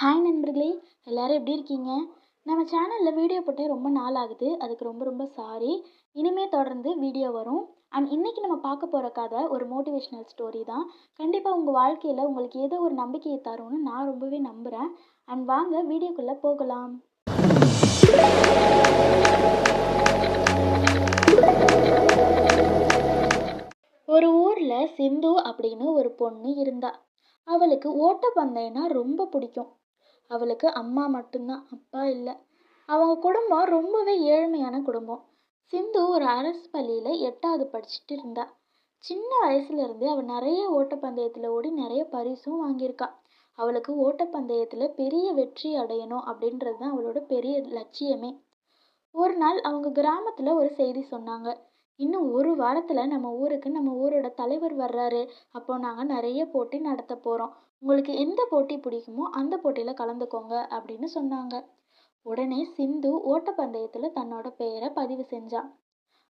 Hi நண்பர்களே எல்லோரும் எப்படி இருக்கீங்க? நம்ம சேனலில் வீடியோ போட்டே ரொம்ப நாள் ஆகுது. அதுக்கு ரொம்ப ரொம்ப சாரி இனிமே தொடர்ந்து வீடியோ வரும். அண்ட் இன்றைக்கி நம்ம பார்க்க போகிற கதை ஒரு மோட்டிவேஷ்னல் ஸ்டோரி தான். கண்டிப்பாக உங்கள் வாழ்க்கையில் உங்களுக்கு ஏதோ ஒரு நம்பிக்கையை தரும்னு நான் ரொம்பவே நம்புகிறேன் அண்ட் வாங்க வீடியோக்குள்ளே போகலாம். ஒரு ஊரில் சிந்து அப்படின்னு ஒரு பொண்ணு இருந்தா. அவளுக்கு ஓட்டப்பந்தயம்னா ரொம்ப பிடிக்கும். அவளுக்கு அம்மா மட்டும்தான் அப்பா இல்லை. அவங்க குடும்பம் ரொம்பவே ஏழ்மையான குடும்பம். சிந்து ஒரு அரசு பள்ளியில் எட்டாவது படிச்சுட்டு இருந்தா. சின்ன வயசுலேருந்தே அவள் நிறைய ஓட்டப்பந்தயத்தில் ஓடி நிறைய பரிசும் வாங்கியிருக்கா. அவளுக்கு ஓட்டப்பந்தயத்தில் பெரிய வெற்றி அடையணும் அப்படின்றது தான் அவளோட பெரிய லட்சியமே. ஒரு நாள் அவங்க கிராமத்தில் ஒரு செய்தி சொன்னாங்க. இன்னும் ஒரு வாரத்தில் நம்ம ஊருக்கு நம்ம ஊரோட தலைவர் வர்றாரு. அப்போ நாங்கள் நிறைய போட்டி நடத்த போகிறோம் உங்களுக்கு எந்த போட்டி பிடிக்குமோ அந்த போட்டியில் கலந்துக்கோங்க அப்படின்னு சொன்னாங்க. உடனே சிந்து ஓட்டப்பந்தயத்தில் தன்னோட பெயரை பதிவு செஞ்சான்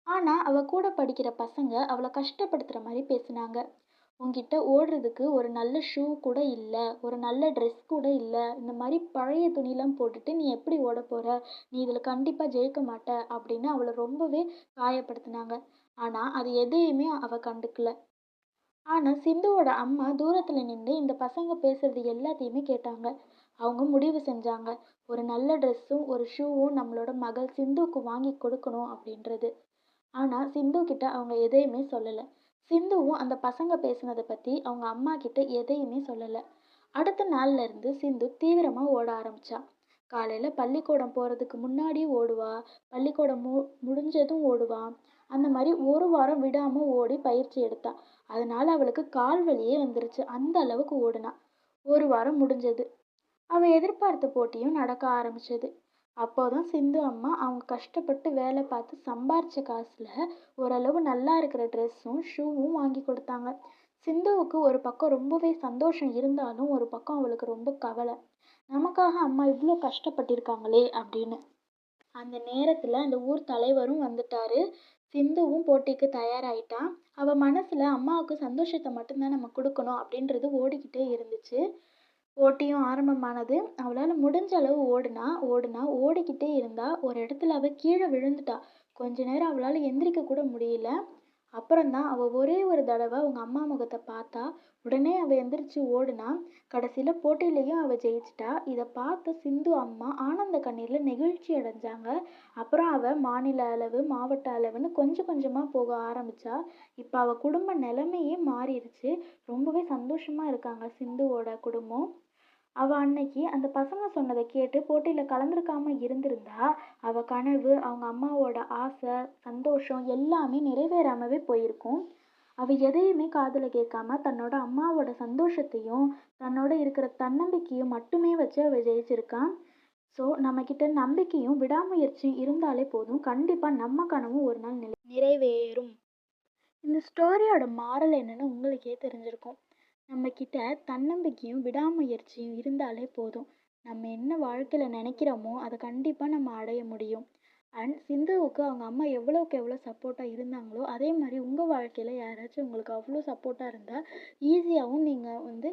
ஆனால் அவள் கூட படிக்கிற பசங்க அவளை கஷ்டப்படுத்துகிற மாதிரி பேசினாங்க. உன்கிட்ட ஓடுறதுக்கு ஒரு நல்ல ஷூ கூட இல்லை ஒரு நல்ல ட்ரெஸ் கூட இல்லை இந்த மாதிரி பழைய துணிலாம் போட்டுட்டு நீ எப்படி ஓட போகிற நீ இதில் கண்டிப்பாக ஜெயிக்க மாட்ட அப்படின்னு அவளை ரொம்பவே காயப்படுத்தினாங்க. ஆனால் அது எதையுமே அவள் கண்டுக்கல. ஆனால் சிந்துவோட அம்மா தூரத்தில் நின்று இந்த பசங்க பேசுறது எல்லாத்தையுமே கேட்டாங்க. அவங்க முடிவு செஞ்சாங்க. ஒரு நல்ல ட்ரெஸ்ஸும் ஒரு ஷூவும் நம்மளோட மகள் சிந்துவுக்கு வாங்கி கொடுக்கணும் அப்படின்றது. ஆனால் சிந்து கிட்ட அவங்க எதையுமே சொல்லலை. சிந்துவும் அந்த பசங்க பேசினதை பற்றி அவங்க அம்மா கிட்ட எதையுமே சொல்லலை. அடுத்த நாள்ல இருந்து சிந்து தீவிரமாக ஓட ஆரம்பிச்சா. காலையில் பள்ளிக்கூடம் போகிறதுக்கு முன்னாடி ஓடுவா பள்ளிக்கூடம் மு முடிஞ்சதும் ஓடுவா. அந்த மாதிரி ஒரு வாரம் விடாமல் ஓடி பயிற்சி எடுத்தா. அதனால அவளுக்கு கால் வலியே வந்துருச்சு. அந்த அளவுக்கு ஓடுனா. ஒரு வாரம் முடிஞ்சது. அவள் எதிர்பார்த்த போட்டியும் நடக்க ஆரம்பிச்சது. அப்போதான் சிந்து அம்மா அவங்க கஷ்டப்பட்டு வேலை பார்த்து சம்பாரிச்ச காசுல ஓரளவு நல்லா இருக்கிற ட்ரெஸ்ஸும் ஷூவும் வாங்கி கொடுத்தாங்க. சிந்துவுக்கு ஒரு பக்கம் ரொம்பவே சந்தோஷம் இருந்தாலும் ஒரு பக்கம் அவளுக்கு ரொம்ப கவலை. நமக்காக அம்மா இவ்வளோ கஷ்டப்பட்டிருக்காங்களே அப்படின்னு. அந்த நேரத்தில் அந்த ஊர் தலைவரும் வந்துட்டாரு. சிந்துவும் போட்டிக்கு தயாராயிட்டான். அவள் மனசில் அம்மாவுக்கு சந்தோஷத்தை மட்டும்தான் நம்ம கொடுக்கணும் அப்படின்றது ஓடிக்கிட்டே இருந்துச்சு. போட்டியும் ஆரம்பமானது. அவளால் முடிஞ்ச அளவு ஓடினா ஓடினா ஓடிக்கிட்டே இருந்தா ஒரு இடத்துல அவள் கீழே விழுந்துட்டா. கொஞ்ச நேரம் அவளால் எந்திரிக்க கூட முடியல. அப்புறம்தான் அவள் ஒரே ஒரு தடவை அவங்க அம்மா முகத்தை பார்த்தா உடனே அவள் எந்திரிச்சு ஓடுனா கடைசியில் போட்டியிலையும் அவள் ஜெயிச்சிட்டா. இதை பார்த்த சிந்து அம்மா ஆனந்த கண்ணீரில் நெகிழ்ச்சி அடைஞ்சாங்க. அப்புறம் அவள் மாநில அளவு மாவட்ட அளவுன்னு கொஞ்சம் கொஞ்சமாக போக ஆரம்பித்தா இப்போ அவள் குடும்ப நிலைமையே மாறிடுச்சு. ரொம்பவே சந்தோஷமாக இருக்காங்க சிந்துவோட குடும்பம். அவள் அன்னைக்கு அந்த பசங்க சொன்னதை கேட்டு போட்டியில் கலந்துருக்காம இருந்திருந்தா அவள் கனவு அவங்க அம்மாவோட ஆசை சந்தோஷம் எல்லாமே நிறைவேறாமவே போயிருக்கும். அவள் எதையுமே காதில் கேட்காம தன்னோட அம்மாவோட சந்தோஷத்தையும் தன்னோட இருக்கிற தன்னம்பிக்கையும் மட்டுமே வச்சு அவள் ஜெயிச்சிருக்கான் ஸோ நம்மக்கிட்ட நம்பிக்கையும் விடாமுயற்சியும் இருந்தாலே போதும். கண்டிப்பாக நம்ம கனவும் ஒரு நாள் நிலை நிறைவேறும். இந்த ஸ்டோரியோட மாறல் என்னன்னு உங்களுக்கே தெரிஞ்சிருக்கும். நம்மக்கிட்ட தன்னம்பிக்கையும் விடாமுயற்சியும் இருந்தாலே போதும். நம்ம என்ன வாழ்க்கையில் நினைக்கிறோமோ அதை கண்டிப்பாக நம்ம அடைய முடியும். அண்ட் சிந்துவுக்கு அவங்க அம்மா எவ்வளோக்கு எவ்வளோ சப்போர்ட்டாக இருந்தாங்களோ அதே மாதிரி உங்கள் வாழ்க்கையில் யாராச்சும் உங்களுக்கு அவ்வளோ சப்போர்ட்டாக இருந்தால் ஈஸியாகவும் நீங்கள் வந்து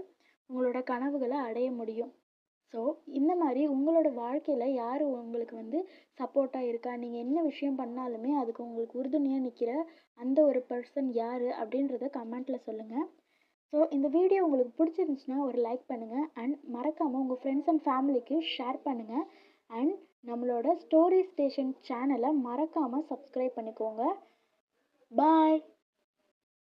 உங்களோட கனவுகளை அடைய முடியும். ஸோ இந்த மாதிரி உங்களோட வாழ்க்கையில் யார் உங்களுக்கு வந்து சப்போர்ட்டாக இருக்கா? நீங்கள் என்ன விஷயம் பண்ணாலுமே அதுக்கு உங்களுக்கு உறுதுணையாக நிற்கிற அந்த ஒரு பர்சன் யார் அப்படின்றத கமெண்ட்டில் சொல்லுங்கள் ஸோ இந்த வீடியோ உங்களுக்கு பிடிச்சிருந்துச்சுன்னா ஒரு லைக் பண்ணுங்கள் அண்ட் மறக்காமல் உங்கள் ஃப்ரெண்ட்ஸ் அண்ட் ஃபேமிலிக்கு ஷேர் பண்ணுங்கள் அண்ட் நம்மளோட ஸ்டோரி ஸ்டேஷன் சேனலை மறக்காமல் சப்ஸ்கிரைப் பண்ணிக்கோங்க. பாய்